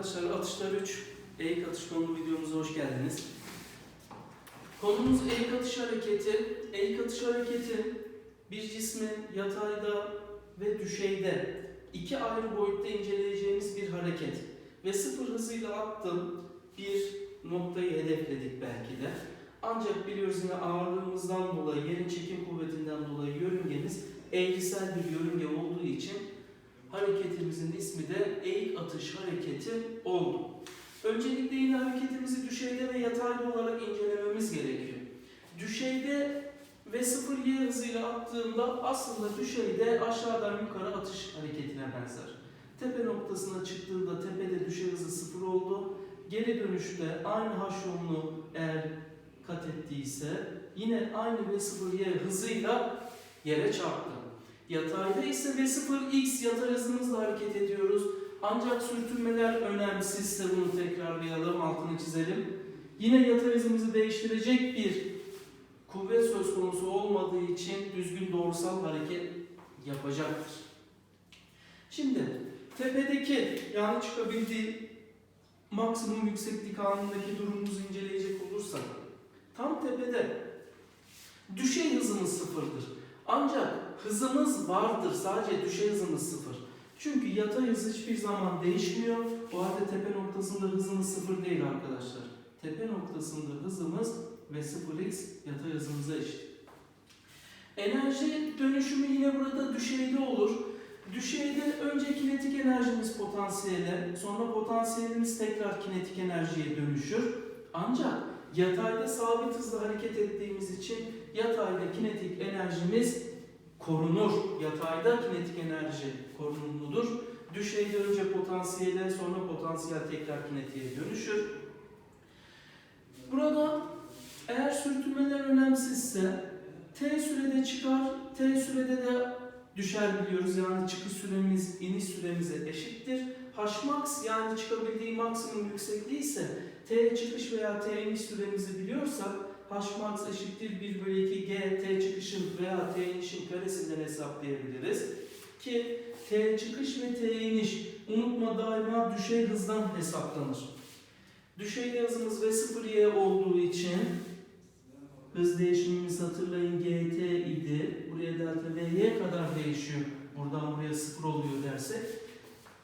Arkadaşlar atışlar 3 eğik atış konulu videomuza hoş geldiniz. Konumuz eğik atış hareketi. Eğik atış hareketi bir cismin yatayda ve düşeyde iki ayrı boyutta inceleyeceğimiz bir hareket. Ve sıfır hızıyla attım bir noktayı hedefledik belki de. Ancak biliyoruz yine ağırlığımızdan dolayı, yerin çekim kuvvetinden dolayı yörüngemiz eğrisel bir yörünge olduğu için hareketimizin ismi de eğik atış hareketi oldu. Öncelikle yine hareketimizi düşeyde ve yatayda olarak incelememiz gerekiyor. Düşeyde ve 0 y hızıyla attığımda aslında düşeyde aşağıdan yukarı atış hareketine benzer. Tepe noktasına çıktığında tepede düşey hızı 0 oldu. Geri dönüşte aynı h yolunu eğer kat ettiyse yine aynı v0y hızıyla yere çarptı. Yatayda ise V0x yatay hızımızla hareket ediyoruz. Ancak sürtünmeler önemsizse bunu tekrarlayalım, altını çizelim. Yine yatay hızımızı değiştirecek bir kuvvet söz konusu olmadığı için düzgün doğrusal hareket yapacaktır. Şimdi tepedeki yani çıkabildiği maksimum yükseklik anındaki durumumuzu inceleyecek olursak tam tepede düşey hızımız sıfırdır. Ancak hızımız vardır. Sadece düşey hızımız sıfır. Çünkü yatay hız hiçbir zaman değişmiyor. O halde tepe noktasında hızımız sıfır değil arkadaşlar. Tepe noktasında hızımız ve 0x yatay hızımıza eşit. Enerji dönüşümü yine burada düşeyde olur. Düşeyde önce kinetik enerjimiz potansiyele, sonra potansiyelimiz tekrar kinetik enerjiye dönüşür. Ancak yatayda sabit hızla hareket ettiğimiz için yatayda kinetik enerjimiz korunur. Yatayda kinetik enerji korunumludur. Düşeyde önce potansiyele sonra potansiyel tekrar kinetiğe dönüşür. Burada eğer sürtünmeler önemsizse t sürede çıkar, t sürede de düşer biliyoruz. Yani çıkış süremiz iniş süremize eşittir. H max yani çıkabildiği maksimum yüksekliği ise t çıkış veya t iniş süremizi biliyorsak H max eşittir 1 bölü 2 g t çıkışın veya t inişin karesinden hesaplayabiliriz. Ki t çıkış ve t iniş unutma daima düşey hızdan hesaplanır. Düşey hızımız v 0 y olduğu için hız değişimimiz hatırlayın gt idi. Buraya delta v'ye kadar değişiyor. Buradan buraya 0 oluyor dersek.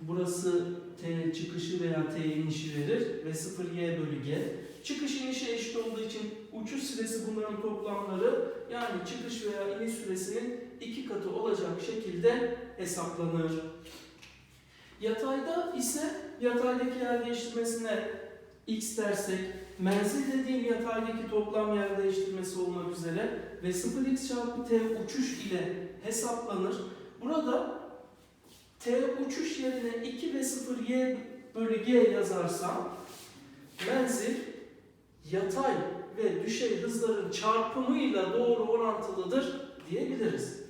Burası t çıkışı veya t inişi verir ve 0 y bölü g. Çıkış inişe eşit olduğu için uçuş süresi bunların toplamları yani çıkış veya iniş süresinin iki katı olacak şekilde hesaplanır. Yatayda ise yataydaki yer değiştirmesine x dersek menzil dediğim yataydaki toplam yer değiştirmesi olmak üzere ve 0x çarpı t uçuş ile hesaplanır. Burada t uçuş yerine 2 ve 0 y bölü g yazarsam menzil yatay ve düşey hızların çarpımıyla doğru orantılıdır diyebiliriz.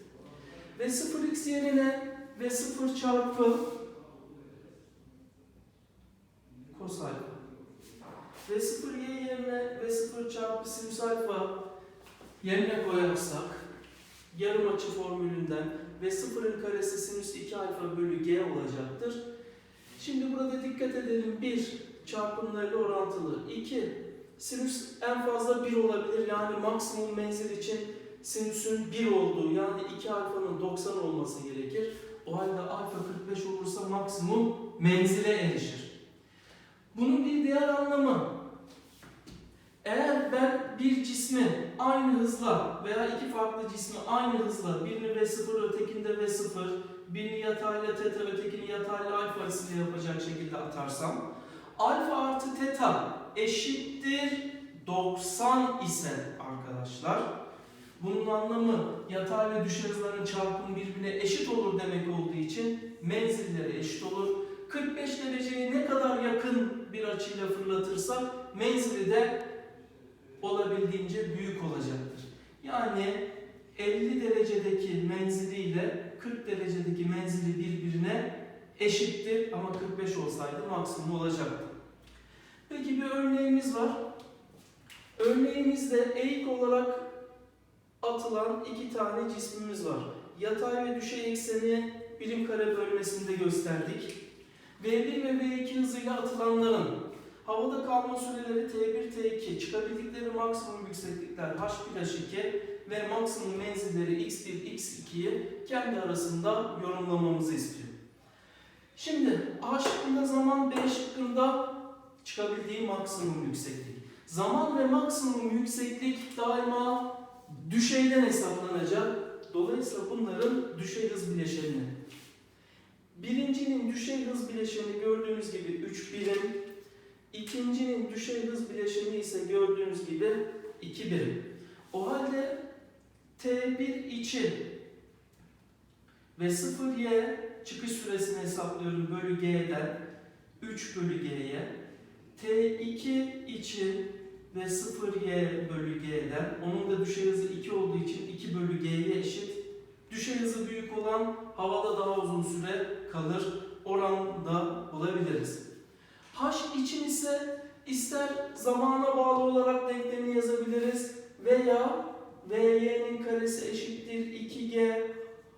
Ve 0x yerine ve 0 çarpı kos alfa ve 0y yerine ve 0 çarpı sinüs alfa yerine koyarsak yarım açı formülünden ve 0'ın karesi sinüs 2 alfa bölü g olacaktır. Şimdi burada dikkat edelim. 1 çarpımlarıyla orantılı. 2 sinüs en fazla 1 olabilir. Yani maksimum menzil için sinüsün 1 olduğu yani 2 alfanın 90 olması gerekir. O halde alfa 45 olursa maksimum menzile erişir. Bunun bir diğer anlamı eğer ben bir cismi aynı hızla veya iki farklı cismi aynı hızla birini V0 ötekinde V0 birini yatayla teta ötekini yatayla alfa arasında yapacak şekilde atarsam alfa artı teta eşittir 90 ise arkadaşlar bunun anlamı yatay ve düşey hızların çarpımı birbirine eşit olur demek olduğu için menzilleri eşit olur. 45 dereceye ne kadar yakın bir açıyla fırlatırsak menzili de olabildiğince büyük olacaktır. Yani 50 derecedeki menziliyle 40 derecedeki menzili birbirine eşittir ama 45 olsaydı maksimum olacaktı. Peki bir örneğimiz var. Örneğimizde eğik olarak atılan iki tane cismimiz var. Yatay ve düşey ekseni birim kare bölmesinde gösterdik. V1 ve V2 hızıyla atılan atılanların havada kalma süreleri T1, T2, çıkabildikleri maksimum yükseklikler H1, H2 ve maksimum menzilleri X1, X2'yi kendi arasında yorumlamamızı istiyor. Şimdi A şıkkında zaman, B şıkkında çıkabildiği maksimum yükseklik. Zaman ve maksimum yükseklik daima düşeyden hesaplanacak. Dolayısıyla bunların düşey hız bileşenini. Birincinin düşey hız bileşeni gördüğünüz gibi 3 birim. İkincinin düşey hız bileşeni ise gördüğünüz gibi 2 birim. O halde T1 için ve 0y çıkış süresini hesaplıyorum bölü g'den 3 bölü g'ye. T2 için ve 0y bölü g'den onun da düşey hızı 2 olduğu için 2 bölü g'ye eşit. Düşey hızı büyük olan havada daha uzun süre kalır. Oranda bulabiliriz. H için ise ister zamana bağlı olarak denklemini yazabiliriz veya Vy'nin karesi eşittir 2G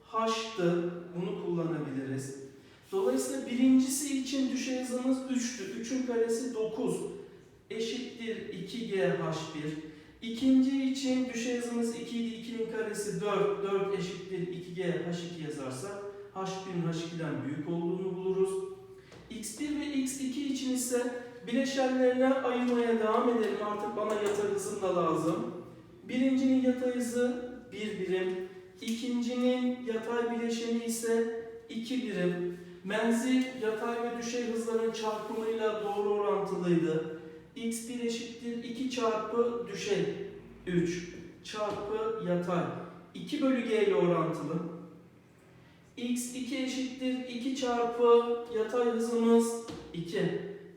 H'tı. Bunu kullanabiliriz. Dolayısıyla birincisi için düşey hızımız 3'tü. 3'ün karesi 9 eşittir 2G H1. İkinci için düşey hızımız 2 idi. 2'nin karesi 4. 4 eşittir 2G H2 yazarsak H1'in H2'den büyük olduğunu buluruz. X1 ve X2 için ise bileşenlerine ayırmaya devam edelim. Artık bana yatay hızım da lazım. Birincinin yatay hızı 1 birim. İkincinin yatay bileşeni ise 2 birim. Menzil yatay ve düşey hızların çarpımıyla doğru orantılıydı. x1 eşittir 2 çarpı düşey 3 çarpı yatay 2 bölü g ile orantılı. x2 eşittir 2 çarpı yatay hızımız 2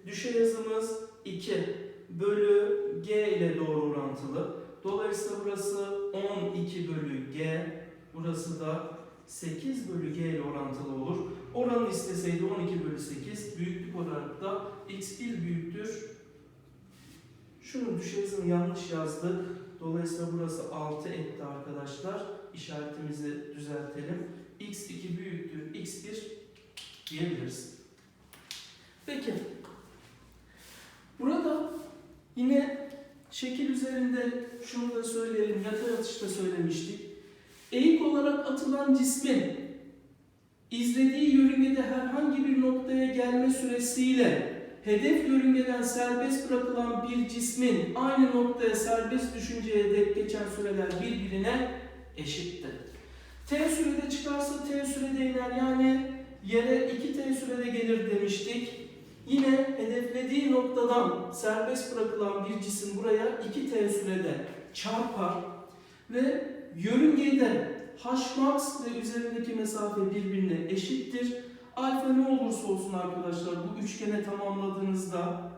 düşey hızımız 2 bölü g ile doğru orantılı. Dolayısıyla burası 12 bölü g burası da 8 bölü g ile orantılı olur. Oranı isteseydi 12 bölü 8 büyüklük olarak da x1 büyüktür. Şunu hızını yanlış yazdık. Dolayısıyla burası 6 etti arkadaşlar. İşaretimizi düzeltelim. x2 büyüktür x1 diyebiliriz. Peki. Burada yine şekil üzerinde şunu da söyleyelim. Yatay atışta söylemiştik. Eğik olarak atılan cismin izlediği yörüngede herhangi bir noktaya gelme süresiyle hedef yörüngeden serbest bırakılan bir cismin aynı noktaya serbest düşünceye dek geçen süreler birbirine eşittir. T sürede çıkarsa T sürede iner yani yere 2T sürede gelir demiştik. Yine hedeflediği noktadan serbest bırakılan bir cisim buraya 2T sürede çarpar ve yörüngede Hmax ve üzerindeki mesafe birbirine eşittir. Alfa ne olursa olsun arkadaşlar bu üçgene tamamladığınızda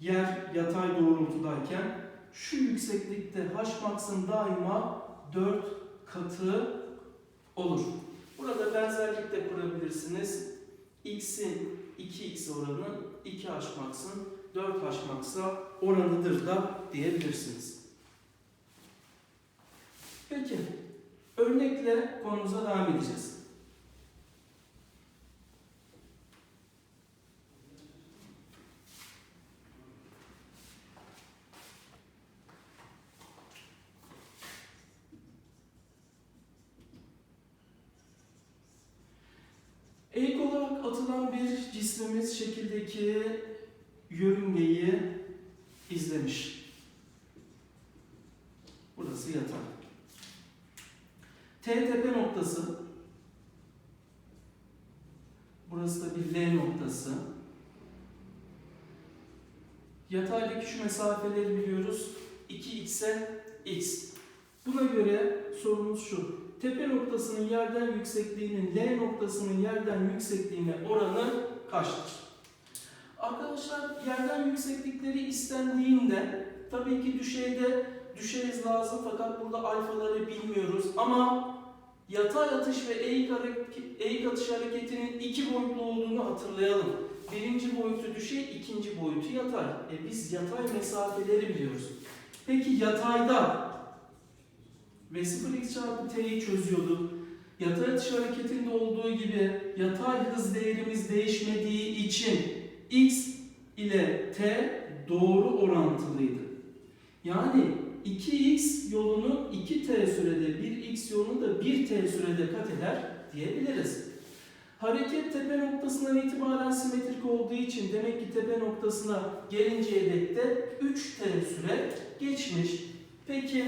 yer yatay doğrultudayken şu yükseklikte Hmax'ın daima 4 katı olur. Burada benzerlik de kurabilirsiniz. X'in 2x oranı 2 Hmax'ın 4 Hmax'a oranıdır da diyebilirsiniz. Peki, örnekle konumuza devam edeceğiz. Eğik olarak atılan bir cismimiz şekildeki yörüngeyi izlemiş. Burası yatay. T tepe noktası. Burası da bir L noktası. Yataydaki şu mesafeleri biliyoruz. 2x'e x. Buna göre sorumuz şu. Tepe noktasının yerden yüksekliğinin L noktasının yerden yüksekliğine oranı kaçtır? Arkadaşlar yerden yükseklikleri istendiğinde tabii ki düşeyde düşeriz lazım fakat burada alfaları bilmiyoruz ama yatay atış ve eğik, eğik atış hareketinin iki boyutlu olduğunu hatırlayalım. Birinci boyutu düşey, ikinci boyutu yatay. E biz yatay mesafeleri biliyoruz. Peki yatayda ve 0x çarpı t'yi çözüyorduk. Yatay atış hareketinde olduğu gibi yatay hız değerimiz değişmediği için x ile t doğru orantılıydı. Yani 2x yolunu 2t sürede, 1x yolunu da 1t sürede kat eder diyebiliriz. Hareket tepe noktasından itibaren simetrik olduğu için demek ki tepe noktasına gelinceye dek de 3t süre geçmiş. Peki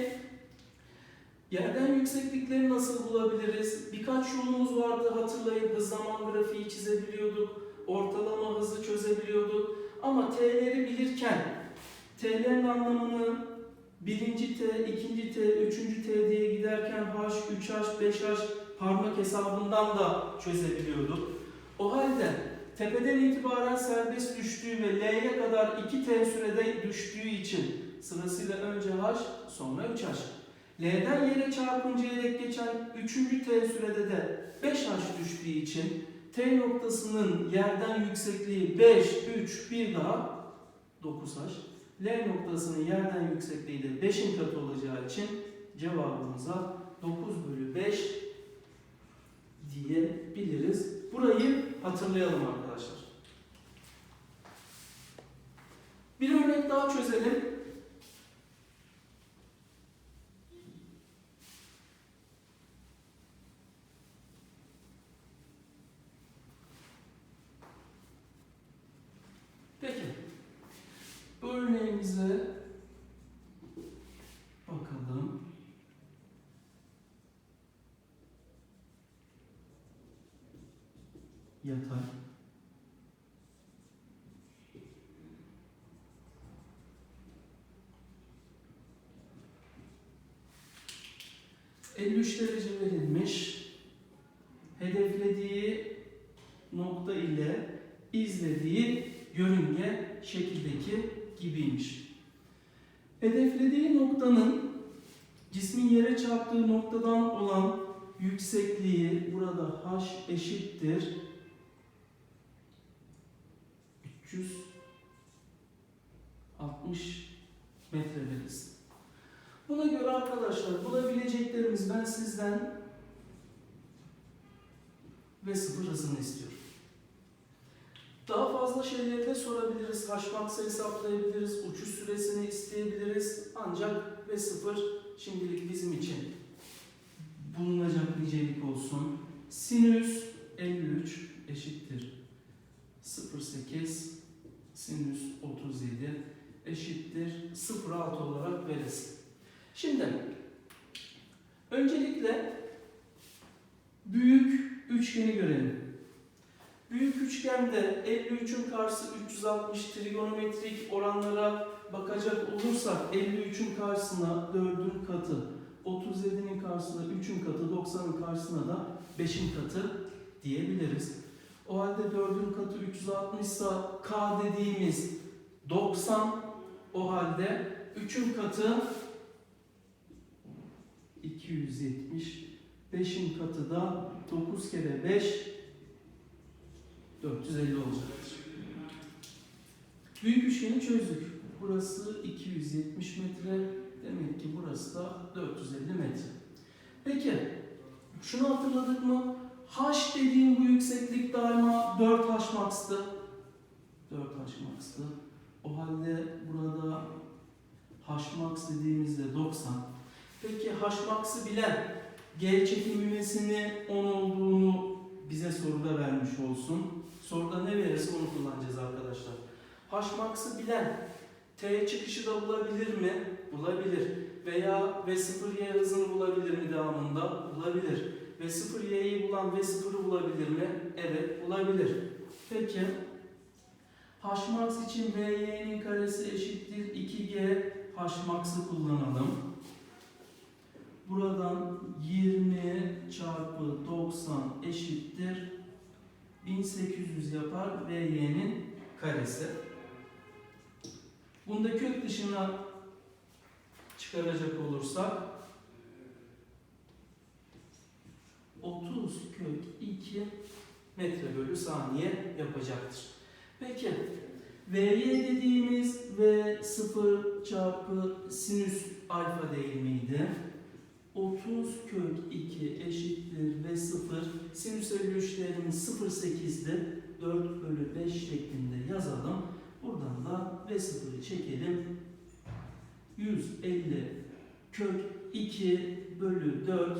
yerden yükseklikleri nasıl bulabiliriz? Birkaç yolumuz vardı hatırlayın. Hız zaman grafiği çizebiliyorduk. Ortalama hızı çözebiliyorduk. Ama t'leri bilirken t'lerin anlamını birinci t, ikinci t, üçüncü t diye giderken h, 3h, 5h parmak hesabından da çözebiliyorduk. O halde tepeden itibaren serbest düştüğü ve L'ye kadar 2T sürede düştüğü için sırasıyla önce H sonra 3H. L'den yere çarpıncaya dek geçen 3. T sürede de 5H düştüğü için T noktasının yerden yüksekliği 5, 3, 1 daha 9H. L noktasının yerden yüksekliği de 5'in katı olacağı için cevabımıza 9 bölü 5 diyebiliriz. Burayı hatırlayalım arkadaşlar. Bir örnek daha çözelim. Peki. Bu örneğimize bakalım. Yatay. ...53 derece verilmiş. Hedeflediği nokta ile izlediği yörünge şekildeki gibiymiş. Hedeflediği noktanın cismin yere çarptığı noktadan olan yüksekliği burada h eşittir 360 metre veririz. Buna göre arkadaşlar bulabileceklerimiz ben sizden ve sıfır hızını istiyorum. Daha fazla şeyleri de sorabiliriz. Haşmaksa hesaplayabiliriz. Uçuş süresini isteyebiliriz. Ancak ve sıfır şimdilik bizim için bulunacak nicelik olsun. Sinüs 53 eşittir 0.8 sinüs 37 eşittir 0.6 olarak verilsin. Şimdi öncelikle büyük üçgeni görelim. Büyük üçgende 53'ün karşısı 360 trigonometrik oranlara bakacak olursak 53'ün karşısına 4'ün katı, 37'nin karşısına 3'ün katı, 90'ın karşısına da 5'in katı diyebiliriz. O halde 4'ün katı 360 ise K dediğimiz 90. O halde 3'ün katı 270. 5'in katı da 9 kere 5 450 olacaktır. Büyük üçgeni çözdük. Burası 270 metre. Demek ki burası da 450 metre. Peki şunu hatırladık mı? H dediğim bu yükseklik daima 4H max'tı. 4H max'tı. O halde burada H max dediğimizde 90. Peki H max'ı bilen G çekim ivmesini 10 olduğunu bize soruda vermiş olsun. Soruda ne verirse onu kullanacağız arkadaşlar. H max'ı bilen T çıkışı da bulabilir mi? Bulabilir. Veya V0Y hızını bulabilir mi devamında? Bulabilir. V0Y'yi bulan V0'ı bulabilir mi? Evet bulabilir. Peki H max için VY'nin karesi eşittir 2G H max'ı kullanalım. Buradan 20 çarpı 90 eşittir 1800 yapar VY'nin karesi. Bunu da kök dışına çıkaracak olursak 30 kök 2 metre bölü saniye yapacaktır. Peki Vy dediğimiz V0 çarpı sinüs alfa değil miydi? 30 kök 2 eşittir V0 sinüs 53 değerimiz 0.8'di. 4 bölü 5 şeklinde yazalım. Buradan da V sıfırı çekelim. 150 kök 2 bölü 4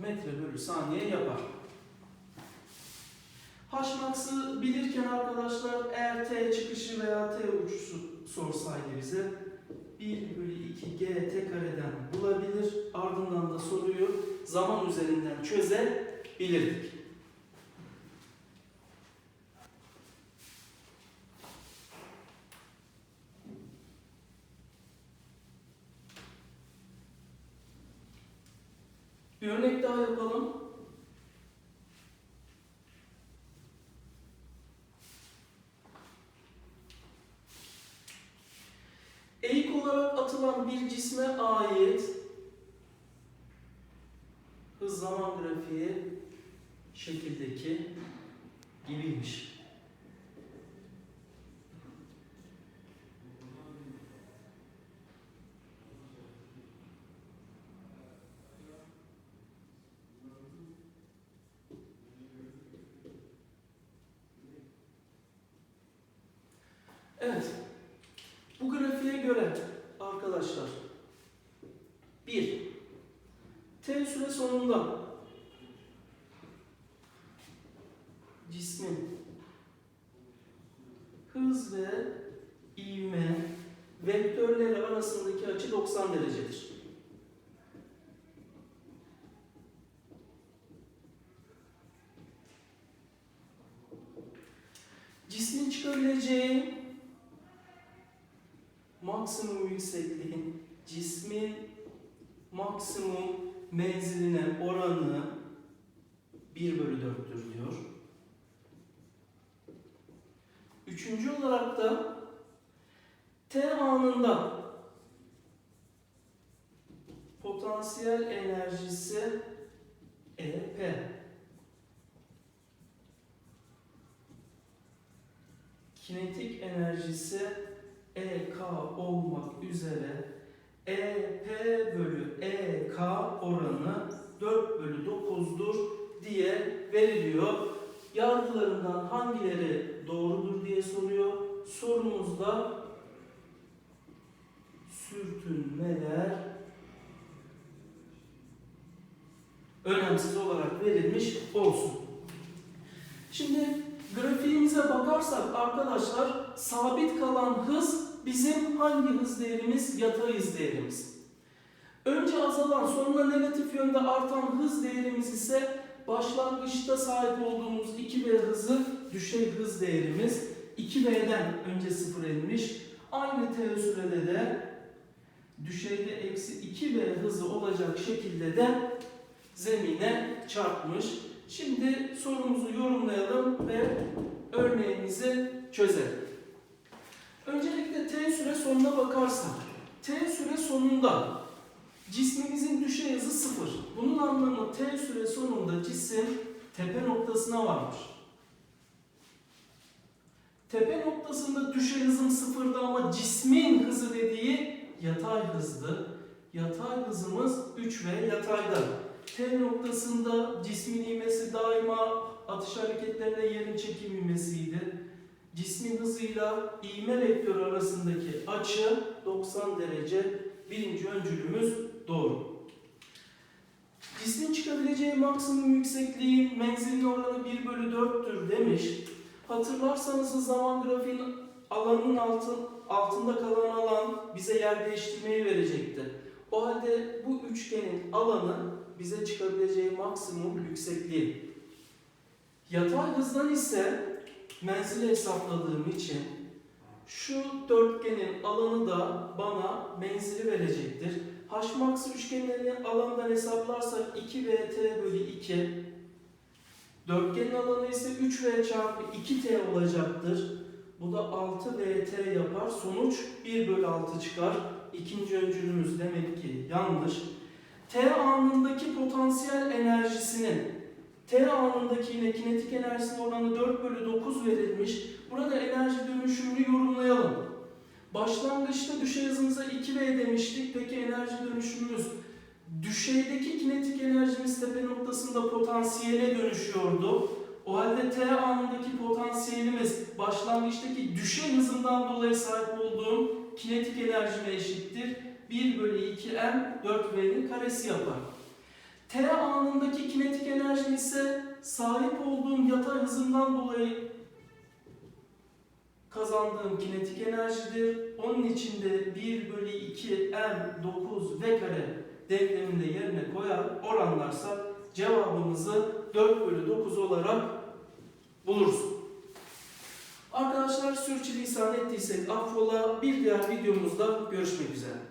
metre bölü saniye yapar. Hmax'ı bilirken arkadaşlar eğer T çıkışı veya T uçuşu sorsaydı bize 1 bölü 2 GT kareden bulabilir. Ardından da soruyu zaman üzerinden çözebilirdik. Bir örnek daha yapalım. Eğik olarak atılan bir cisme ait hız zaman grafiği şekildeki gibiymiş. Evet. Bu grafiğe göre arkadaşlar 1 T süre sonunda cismin hız ve ivme vektörleri arasındaki açı 90 derecedir. Cismin çıkabileceği maksimum yüksekliğin cismin maksimum menziline oranı 1 bölü 4'tür diyor. Üçüncü olarak da T anında potansiyel enerjisi EP kinetik enerjisi EK olmak üzere EP bölü EK oranı 4 bölü 9'dur diye veriliyor. Yargılarından hangileri doğrudur diye soruyor. Sorumuzda sürtünmeler önemsiz olarak verilmiş olsun. Şimdi grafiğimize bakarsak arkadaşlar sabit kalan hız bizim hangi hız değerimiz? Yatay hız değerimiz. Önce azalan sonra negatif yönde artan hız değerimiz ise başlangıçta sahip olduğumuz 2V hızı düşey hız değerimiz. 2V'den önce sıfır inmiş. Aynı t sürede de düşeyde eksi 2V hızı olacak şekilde de zemine çarpmış. Şimdi sorumuzu yorumlayalım ve örneğimizi çözelim. Öncelikle t süre sonuna bakarsak, t süre sonunda cismimizin düşey hızı sıfır. Bunun anlamı t süre sonunda cisim tepe noktasına varmış. Tepe noktasında düşey hızım sıfırdı ama cismin hızı dediği yatay hızdı. Yatay hızımız 3v yatayda. T noktasında cismin ivmesi daima atış hareketlerinde yerin çekim ivmesiydi. Cismin hızıyla ivme vektörü arasındaki açı 90 derece. Birinci öncülümüz doğru. Cismin çıkabileceği maksimum yüksekliği menzilin oranı 1 bölü 4'tür demiş. Hatırlarsanız zaman grafiğin alanın altı, altında kalan alan bize yer değiştirmeyi verecekti. O halde bu üçgenin alanı bize çıkabileceği maksimum yüksekliği. Yatay hızdan ise menzili hesapladığım için şu dörtgenin alanı da bana menzili verecektir. H max üçgenlerinin alanından hesaplarsak 2VT bölü 2. Dörtgenin alanı ise 3V çarpı 2T olacaktır. Bu da 6VT yapar. Sonuç 1 bölü 6 çıkar. İkinci öncülümüz demek ki yanlış. T anındaki potansiyel enerjisinin T anındaki yine kinetik enerjisinin oranı 4 bölü 9 verilmiş. Burada enerji dönüşümünü yorumlayalım. Başlangıçta düşey hızımıza 2V demiştik. Peki enerji dönüşümümüz düşeydeki kinetik enerjimiz tepe noktasında potansiyele dönüşüyordu. O halde T anındaki potansiyelimiz başlangıçtaki düşey hızından dolayı sahip olduğum kinetik enerjime eşittir. 1 bölü 2 m 4v'nin karesi yapar. T anındaki kinetik enerji ise sahip olduğum yatay hızından dolayı kazandığım kinetik enerjidir. Onun için de 1 bölü 2 m 9 v kare denkleminde yerine koyar oranlarsak cevabımızı 4 bölü 9 olarak buluruz. Arkadaşlar sürçülisan ettiysek affola bir diğer videomuzda görüşmek üzere.